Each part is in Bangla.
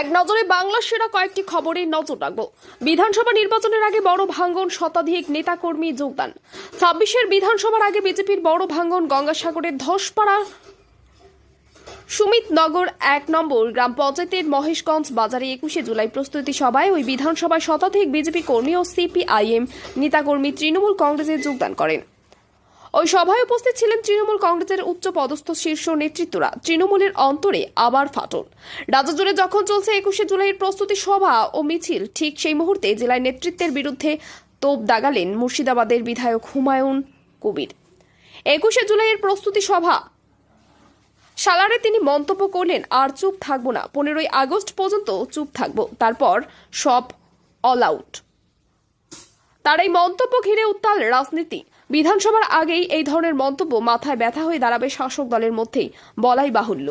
এক নজরে বাংলা সেরা কয়েকটি খবরে নজর রাখব। বিধানসভা নির্বাচনের আগে বড় ভাঙ্গন শতাধিক নেতাকর্মী যোগদান। ছাব্বিশের বিধানসভার আগে বিজেপির বড় ভাঙ্গন গঙ্গাসাগরের ধসপাড়া সুমিতনগর এক নম্বর গ্রাম পঞ্চায়েতের মহেশগঞ্জ বাজারে একুশে জুলাই প্রস্তুতি সভায় ওই বিধানসভায় শতাধিক বিজেপি কর্মী ও সিপিআইএম নেতাকর্মী তৃণমূল কংগ্রেসে যোগদান করেন। ওই সভায় উপস্থিত ছিলেন তৃণমূল কংগ্রেসের উচ্চ পদস্থ শীর্ষ নেতৃত্বরা। তৃণমূলের অন্তরে আবার ফাটল। রাজ্য জুড়ে যখন চলছে একুশে জুলাইয়ের প্রস্তুতি সভা ও মিছিল, ঠিক সেই মুহূর্তে জেলায় নেতৃত্বের বিরুদ্ধে তোপ দাগালেন মুর্শিদাবাদের বিধায়ক হুমায়ুন কবির। একুশে জুলাইয়ের প্রস্তুতি সভা। সালারে তিনি মন্তব্য করলেন, আর চুপ থাকব না, পনেরোই আগস্ট পর্যন্ত চুপ থাকব, তারপর সব অল আউট। তার এই মন্তব্য ঘিরে উত্তাল রাজনীতি। বিধানসভার আগেই এই ধরনের মন্তব্য মাথায় ব্যথা হয়ে দাঁড়াবে শাসক দলের মধ্যেই। বলাই বাহুল্য।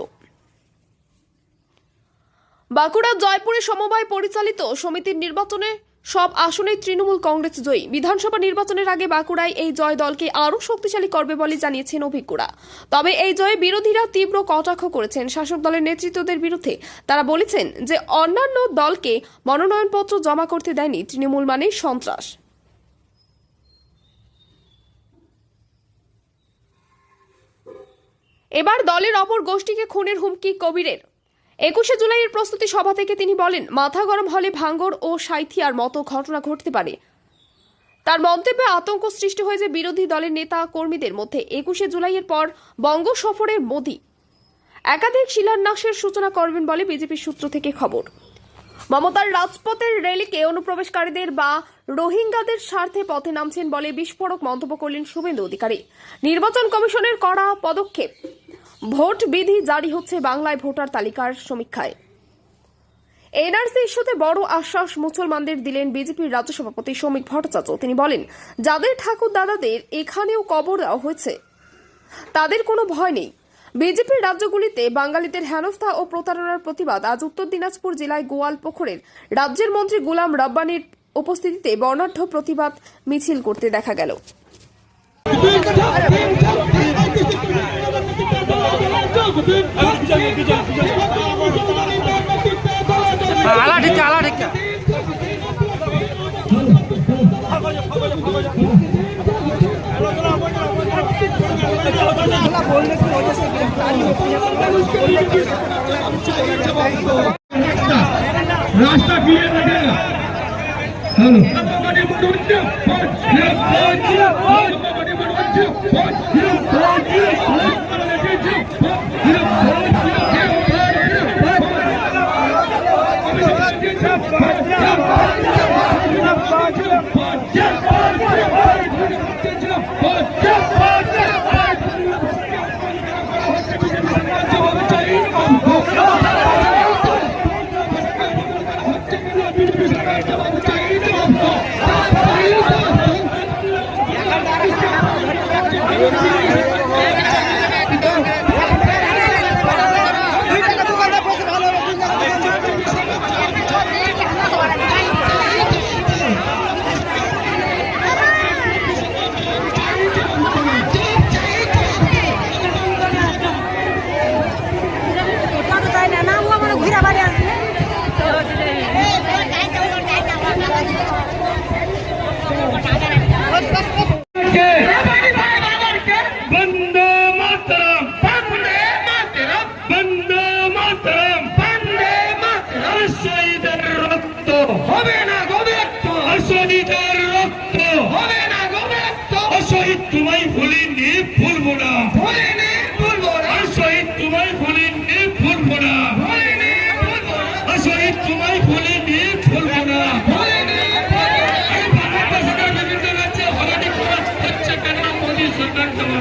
বাঁকুড়ার জয়পুরে সমবায় পরিচালিত সমিতির নির্বাচনে সব আসনেই তৃণমূল কংগ্রেস জয়ী। বিধানসভা নির্বাচনের আগে বাঁকুড়ায় এই জয় দলকে আরও শক্তিশালী করবে বলে জানিয়েছেন অভিজ্ঞরা। তবে এই জয়ে বিরোধীরা তীব্র কটাক্ষ করেছেন শাসক দলের নেতৃত্বদের বিরুদ্ধে। তারা বলেছেন যে অন্যান্য দলকে মনোনয়নপত্র জমা করতে দেয়নি তৃণমূল মানে সন্ত্রাস। এবার দলের অপর গোষ্ঠীকে খুনের হুমকি কবিরের। একুশে জুলাইয়ের প্রস্তুতি সভা থেকে তিনি বলেন, মাথা গরম হলে ভাঙ্গর ও সাইথিয়ার মতো ঘটনা ঘটতে পারে। তার মন্তব্যে আতঙ্ক সৃষ্টি হয়েছে বিরোধী দলের নেতা কর্মীদের মধ্যে। একুশে জুলাইয়ের পর বঙ্গ সফরের মোদি। একাধিক শিলান্যাসের সূচনা করবেন বলে বিজেপির সূত্র থেকে খবর। মমতার রাজপথের র্যালিকে অনুপ্রবেশকারীদের বা রোহিঙ্গাদের স্বার্থে পথে নামছেন বলে বিস্ফোরক মন্তব্য করলেন শুভেন্দু অধিকারী। নির্বাচন কমিশনের কড়া পদক্ষেপ। ভোট বিধি জারি হচ্ছে বাংলায় ভোটার তালিকার সমীক্ষায়। এনআরসি ইস্যুতে বড় আশ্বাস মুসলমানদের দিলেন বিজেপির রাজ্য সভাপতি শ্রমিক ভট্টাচার্য। তিনি বলেন, যাদের ঠাকুর দাদাদের এখানেও কবর দেওয়া হয়েছে, তাদের কোনো ভয় নেই। বিজেপির রাজ্যগুলিতে বাঙালিদের হেনস্থা ও প্রতারণার প্রতিবাদ আজ উত্তর দিনাজপুর জেলায় গোয়াল পুকুরের রাজ্যের মন্ত্রী গুলাম রাব্বানির উপস্থিতিতে বর্ণাঢ্য প্রতিবাদ মিছিল করতে দেখা গেল। আলা ঠিক আলা ঠিক রাস্তা ক্লিয়ার রাখেন হ্যালো हेलो ঘুরে